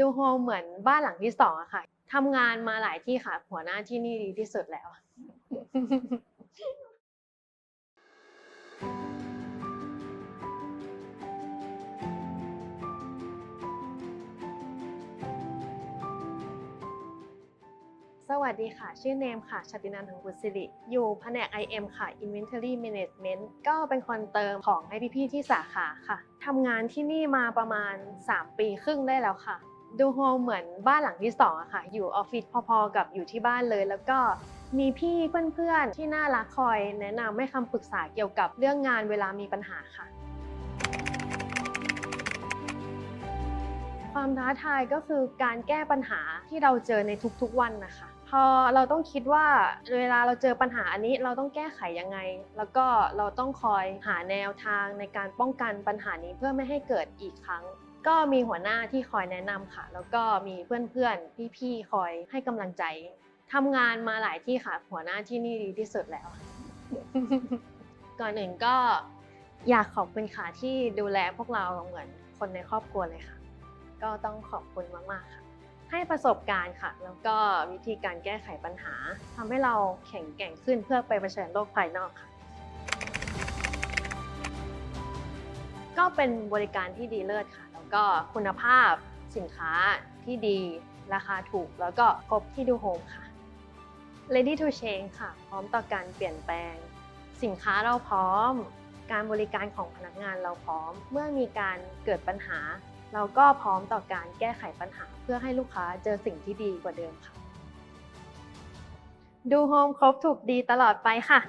ดูโฮมเหมือนบ้านหลังที่สองอะค่ะทำงานมาหลายที่ค่ะ หัวหน้าที่นี่ดีที่สุดแล้ว สวัสดีค่ะ ชื่อเนมค่ะชตินันท์ทองบุตรสิริ อยู่แผนก IM ค่ะ Inventory Management ก็เป็นคนเติมของให้พี่ๆที่สาขาค่ะทำงานที่นี่มาประมาณ 3 ปีครึ่งได้แล้วค่ะ ดูโฮมเหมือนบ้านหลังที่สองอะค่ะ อยู่ออฟฟิศพอๆ กับอยู่ที่บ้านเลย แล้วก็มีพี่เพื่อนๆ ที่น่ารักคอยแนะนำให้คำปรึกษาเกี่ยวกับเรื่องงานเวลามีปัญหาค่ะ ความท้าทายก็คือการแก้ปัญหาที่เราเจอในทุกๆวันนะคะ พอเราต้องคิดว่าเวลาเราเจอปัญหาอันนี้เราต้องแก้ไขยังไง แล้วก็เราต้องคอยหาแนวทางในการป้องกันปัญหานี้เพื่อไม่ให้เกิดอีกครั้ง ก็มีหัวหน้าที่คอยแนะนำค่ะ แล้วก็มีเพื่อนๆ พี่ๆ คอยให้กำลังใจทำงานมาหลายที่ค่ะ หัวหน้าที่นี่ดีที่สุดแล้ว ก่อนอื่นก็อยากขอบคุณค่ะที่ดูแลพวกเราเหมือนคนในครอบครัวเลยค่ะ ก็ต้องขอบคุณมากๆค่ะ ให้ประสบการณ์ค่ะ แล้วก็วิธีการแก้ไขปัญหาทำให้เราแข็งแกร่งขึ้นเพื่อไปเผชิญโลกภายนอกค่ะก็เป็นบริการที่ดีเลิศค่ะแล้ว ก็คุณภาพสินค้าที่ดีราคาถูกแล้วก็ครบที่ดูโฮมค่ะ Ready to change ค่ะ พร้อมต่อการเปลี่ยนแปลง สินค้าเราพร้อม การบริการของพนักงานเราพร้อม เมื่อมีการเกิดปัญหา เราก็พร้อมต่อการแก้ไขปัญหา เพื่อให้ลูกค้าเจอสิ่งที่ดีกว่าเดิมค่ะ ดูโฮมครบถูกดีตลอดไปค่ะ